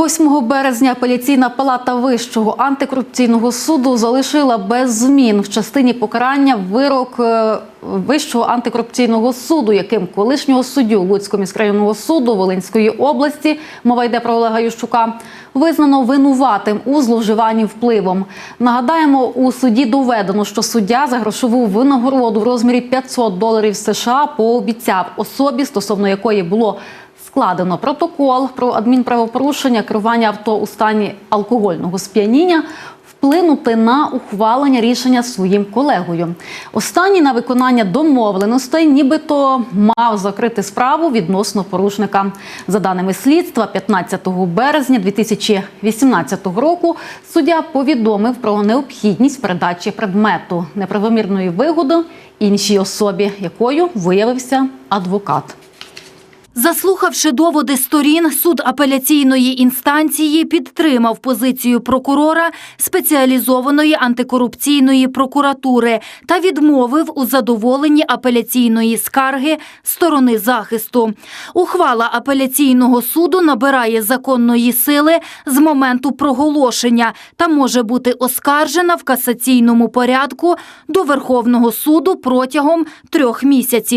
8 березня апеляційна палата Вищого антикорупційного суду залишила без змін в частині покарання вирок е, Вищого антикорупційного суду, яким колишнього суддю Луцького міськрайонного суду Волинської області, мова йде про Олега Ющука, визнано винуватим у зловживанні впливом. Нагадаємо, у суді доведено, що суддя за грошову винагороду в розмірі 500 доларів США пообіцяв особі, стосовно якої було складено протокол про адмінправопорушення керування авто у стані алкогольного сп'яніння. Вплинути на ухвалення рішення своїм колегою. Останній на виконання домовленостей, нібито мав закрити справу відносно порушника. За даними слідства, 15 березня 2018 року суддя повідомив про необхідність передачі предмету неправомірної вигоди іншій особі, якою виявився адвокат. Заслухавши доводи сторін, суд апеляційної інстанції підтримав позицію прокурора спеціалізованої антикорупційної прокуратури та відмовив у задоволенні апеляційної скарги сторони захисту. Ухвала апеляційного суду набирає законної сили з моменту проголошення та може бути оскаржена в касаційному порядку до Верховного суду протягом трьох місяців.